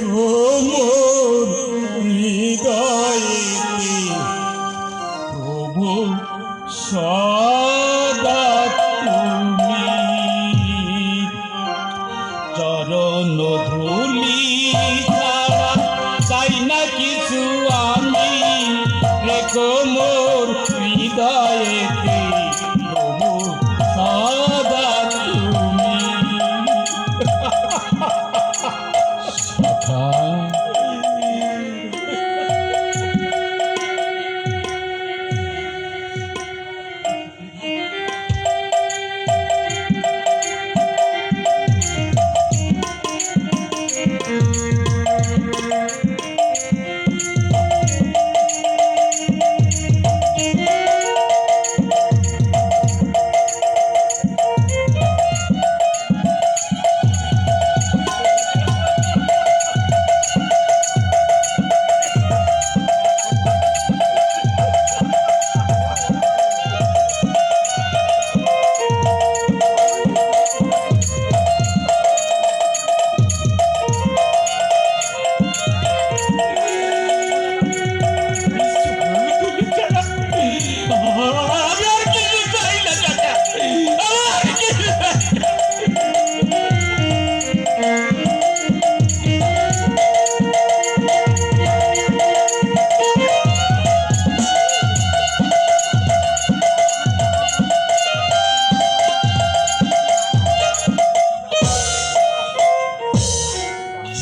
কোমর হৃদয়েতে প্রভু সদা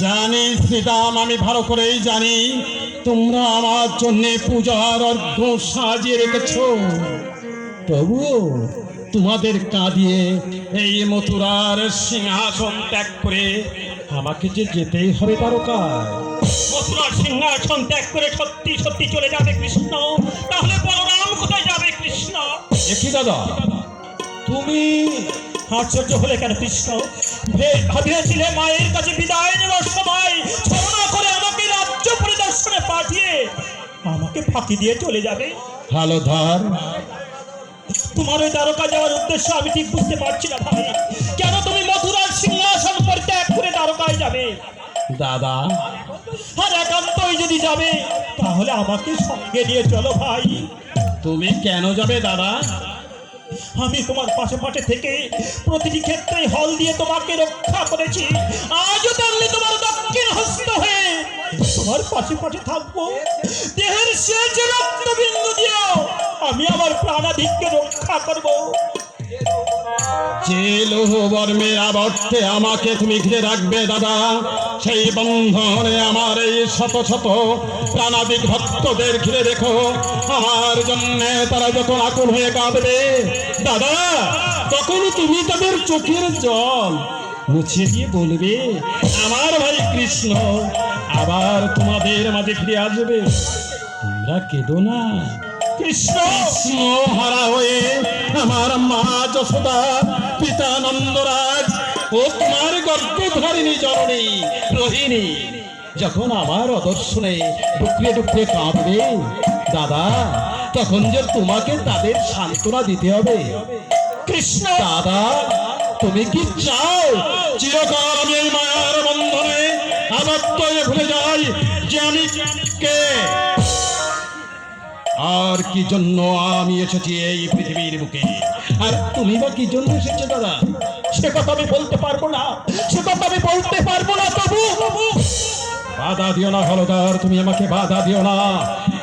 জানি শ্রীরাম আমি ভালো করেই জানি। তোমরা আমার জন্য পূজার অর্ঘ সাজিয়ে রেখেছ। প্রভু তোমাদের কাঁদিয়ে এই মথুরার সিংহাসন ত্যাগ করে আমাকে যে যেতেই হবে তারকায় মথুরার সিংহাসন ত্যাগ করে সত্যি সত্যি চলে যাবে কৃষ্ণ। তাহলে বলরাম কোথায় যাবে কৃষ্ণ? একই দাদা তুমি আশ্চর্য হলে কেন কৃষ্ণ? ভাবিয়েছিলে মায়ের কাছে বিদায় নেওয়ার সময় ছলনা করে আমাকে রাজ্য পরিদর্শনে পাঠিয়ে আমাকে ফাঁকি দিয়ে চলে যাবে। ভালো ধার। তোমার ওই দ্বারকা যাওয়ার উদ্দেশ্য আমি ঠিক বুঝতে পারছি না ভাই। কেন তুমি মথুরার সিংহাসন পরিত্যাগ করে দ্বারকায় যাবে? দাদা। আর একান্তই যদি যাবে তাহলে আমাকে সঙ্গে নিয়ে চলো ভাই। তুমি কেন যাবে দাদা? আমি তোমার পাশে পাশে থেকে প্রতিটি ক্ষেত্রে হল দিয়ে তোমাকে রক্ষা করেছি। আজও তাহলে তোমার দক্ষিণ হস্ত হয়ে তোমার পাশে পাশে থাকব। দেহের শেষ রক্তবিন্দু দিয়েও আমি আমার প্রাণাধিককে রক্ষা করব। যে লোহ বর্মের আবর্তে আমাকে তুমি ঘিরে রাখবে, দাদা। সেই বন্ধনে আমার এই ভক্তদের তারা যখন হয়ে কাঁদবে, দাদা তুমি তাদের চোখের জল মুছে দিয়ে বলবে, আমার ভাই কৃষ্ণ, আবার তোমাদের মাঝে ফিরে আসবে। তোমরা কেঁদো না। কৃষ্ণ। হারা হয়ে আমার মা যশোদা পিতা নন্দরাজ ও তোমার গর্ভধারিণী জননী রোহিণী। যখন আমার অদর্শনে ডুকরে ডুকরে কাঁদবে দাদা তখন যে তোমাকে তাদের সান্ত্বনা দিতে হবে। কৃষ্ণ। দাদা তুমি কি চাও চিরকাল আমি মায়ার বন্ধনে আবদ্ধ হয়ে ভুলে যাই যে আমি কে? আর কি জন্য আমি এসেছি এই পৃথিবীর বুকে? আর তুমি বা কি জন্য এসেছ দাদা? সে কথা আমি বলতে পারব না। সে কথা আমি বলতে পারব না তবু। বাধা দিও না হলদার তুমি আমাকে বাধা দিও না।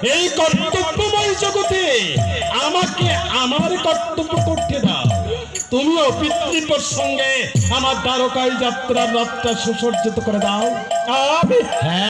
এই কর্তব্যময় জগতে আমাকে আমার কর্তব্য করতে দাও। তুমিও পিতৃপর সঙ্গে আমার দ্বারকায় যাত্রার রাতটা সুসজ্জিত করে দাও। আমি হ্যাঁ।